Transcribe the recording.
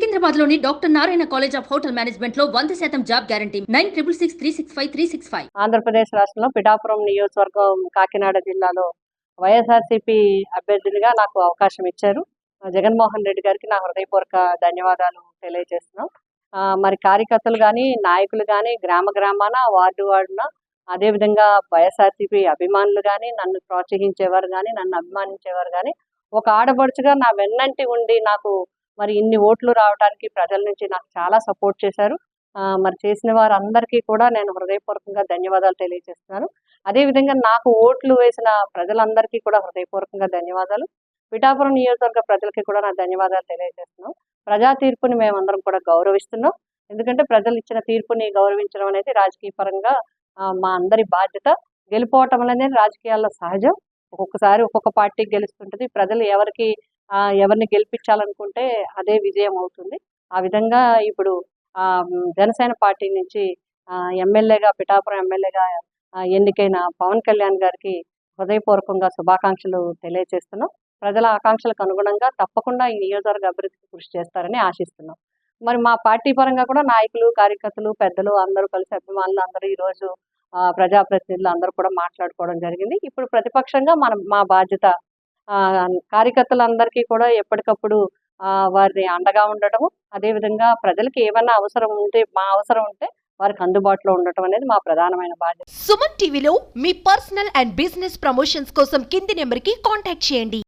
సికింద్రాబాద్లోని doctor Narayana college of hotel మేనేజ్మెంట్లో వంద శాతం job guarantee. Nine triple six three six five three six five. Andhra Pradesh రాష్ట్రంలో పిఠాపురం నియోజకవర్గం కాకినాడ జిల్లాలో వైఎస్ఆర్సీపీ అభ్యర్థినిగా నాకు అవకాశం ఇచ్చారు. జగన్మోహన్ రెడ్డి గారికి నా హృదయపూర్వక ధన్యవాదాలు తెలియజేస్తున్నాం. మరి కార్యకర్తలు కానీ నాయకులు కానీ గ్రామ గ్రామాన వార్డు వార్డున అదేవిధంగా వైఎస్ఆర్సీపీ అభిమానులు కానీ నన్ను ప్రోత్సహించేవారు కానీ నన్ను అభిమానించేవారు కానీ ఒక ఆడపడుచుగా నా వెన్నంటి ఉండి నాకు మరి ఇన్ని ఓట్లు రావడానికి ప్రజల నుంచి నాకు చాలా సపోర్ట్ చేశారు. మరి చేసిన వారందరికీ కూడా నేను హృదయపూర్వకంగా ధన్యవాదాలు తెలియజేస్తున్నాను. అదేవిధంగా నాకు ఓట్లు వేసిన ప్రజలందరికీ కూడా హృదయపూర్వకంగా ధన్యవాదాలు. పిఠాపురం నియోజకవర్గ ప్రజలకి కూడా నా ధన్యవాదాలు తెలియజేస్తున్నాం ప్రజా తీర్పుని మేమందరం కూడా గౌరవిస్తున్నాం. ఎందుకంటే ప్రజలు ఇచ్చిన తీర్పుని గౌరవించడం అనేది రాజకీయ పరంగా మా అందరి బాధ్యత. గెలిపోవటం అనేది రాజకీయాల్లో సహజం. ఒక్కొక్కసారి ఒక్కొక్క పార్టీ గెలుస్తుంటుంది. ప్రజలు ఎవరికి ఎవరిని గెలిపించాలనుకుంటే అదే విజయం అవుతుంది. ఆ విధంగా ఇప్పుడు జనసేన పార్టీ నుంచి ఎమ్మెల్యేగా పిఠాపురం ఎమ్మెల్యేగా ఎన్నికైన పవన్ కళ్యాణ్ గారికి హృదయపూర్వకంగా శుభాకాంక్షలు తెలియజేస్తున్నాం. ప్రజల ఆకాంక్షలకు అనుగుణంగా తప్పకుండా ఈ నియోజకవర్గ అభివృద్ధికి కృషి చేస్తారని ఆశిస్తున్నాం. మరి మా పార్టీ పరంగా కూడా నాయకులు కార్యకర్తలు పెద్దలు అందరూ కలిసి అభిమానులు అందరూ ఈరోజు ప్రజాప్రతినిధులు అందరూ కూడా మాట్లాడుకోవడం జరిగింది. ఇప్పుడు ప్రతిపక్షంగా మనం మా బాధ్యత కార్యకర్తలందరికీ కూడా ఎప్పటికప్పుడు వారిని అండగా ఉండటము అదేవిధంగా ప్రజలకు ఏమైనా అవసరం ఉంటే మా అవసరం ఉంటే వారికి అందుబాటులో ఉండటం అనేది మా ప్రధానమైన బాధ్యత. సుమన్ టీవీలో మీ పర్సనల్ అండ్ బిజినెస్ ప్రమోషన్స్ కోసం కింది నెంబర్కి కాంటాక్ట్ చేయండి.